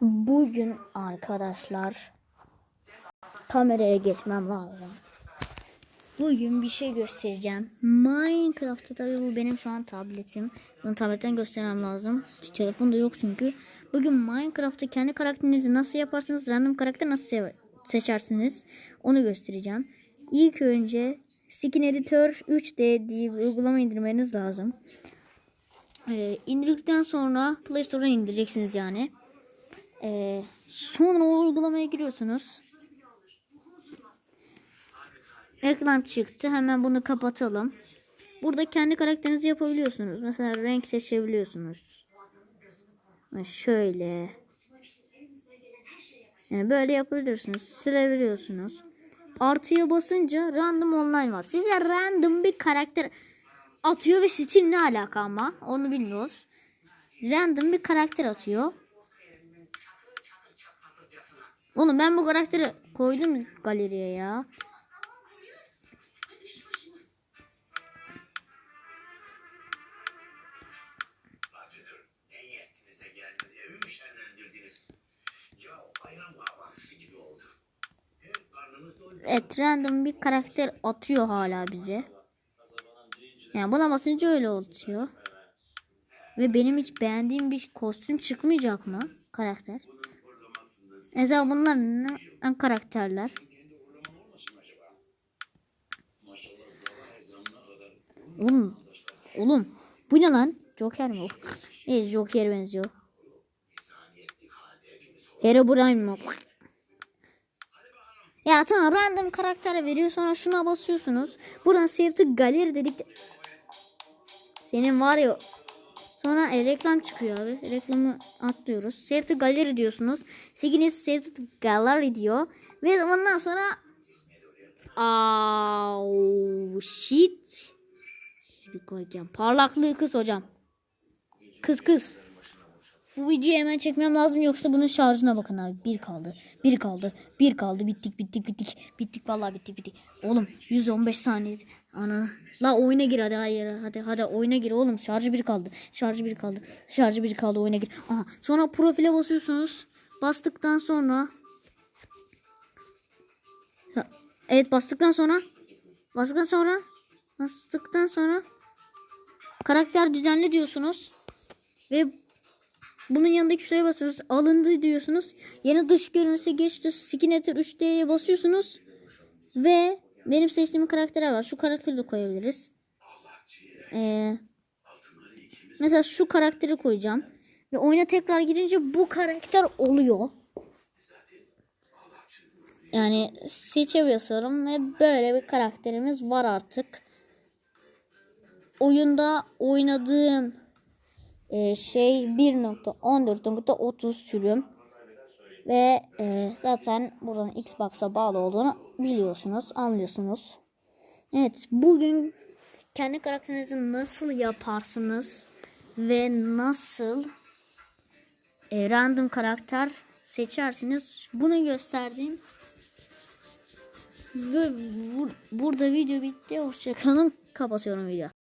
Bugün arkadaşlar kameraya geçmem lazım. Bugün bir şey göstereceğim. Minecraft'ta tabii bu benim şu an tabletim. Bunu tabletten göstermem lazım. Telefon da yok çünkü. Bugün Minecraft'ta kendi karakterinizi nasıl yaparsınız, random karakter nasıl se- seçersiniz onu göstereceğim. İlk önce Skin Editor 3D diye bir uygulama indirmeniz lazım. Ee, indirdikten sonra Play Store'dan indireceksiniz yani. Ee, sonra o uygulamaya giriyorsunuz. Reklam çıktı. Hemen bunu kapatalım. Burada kendi karakterinizi yapabiliyorsunuz. Mesela renk seçebiliyorsunuz. Şöyle. Yani böyle yapabiliyorsunuz. Silebiliyorsunuz. Artıya basınca random online var. Size random bir karakter atıyor ve Steam ne alaka ama onu bilmiyoruz. Random bir karakter atıyor. Oğlum ben bu karakteri koydum galeriye ya. Evet random bir karakter atıyor hala bize. Yani buna basınca öyle oluyor. Ve benim hiç beğendiğim bir kostüm çıkmayacak mı karakter? Mesela bunlar ne ne karakterler? Oğlum, oğlum bu ne lan? Joker mi? Evet Joker benziyor. Herobrine mi? Ya tamam random karakter veriyor sonra şuna basıyorsunuz. Buradan save to gallery dedik. de- Senin var ya sonra e, reklam çıkıyor abi. Reklamı atlıyoruz. Save to gallery diyorsunuz. Siginiz save to gallery diyor. Ve ondan sonra Au shit. Parlaklığı kız hocam. Kız kız. Bu videoyu hemen çekmem lazım yoksa bunun şarjına bakın abi. Bir kaldı. Bir kaldı. Bir kaldı. Bittik bittik bittik. Bittik vallahi bittik bittik. Oğlum 115 saniye. Ana. La oyuna gir hadi hayır. Hadi hadi oyuna gir oğlum. Şarjı bir kaldı. Şarjı bir kaldı. Şarjı bir kaldı oyuna gir. Aha. Sonra profile basıyorsunuz. Bastıktan sonra Evet bastıktan sonra bastıktan sonra bastıktan sonra karakter düzenli diyorsunuz ve bunun yanındaki şuraya basıyorsunuz. Alındı diyorsunuz. Yeni dış görünüşe geçti. Skin Editor 3D'ye basıyorsunuz. Ve benim seçtiğim karakterler var. Şu karakteri de koyabiliriz. Ee, mesela şu karakteri koyacağım. Ve oyuna tekrar girince bu karakter oluyor. Yani seçebiliyorum ve böyle bir karakterimiz var artık. Oyunda oynadığım e, şey 1.14.30 sürüm ve e, zaten buranın Xbox'a bağlı olduğunu biliyorsunuz, anlıyorsunuz. Evet, bugün kendi karakterinizi nasıl yaparsınız ve nasıl e, random karakter seçersiniz bunu gösterdiğim ve bu- burada video bitti. Hoşçakalın. Kapatıyorum video.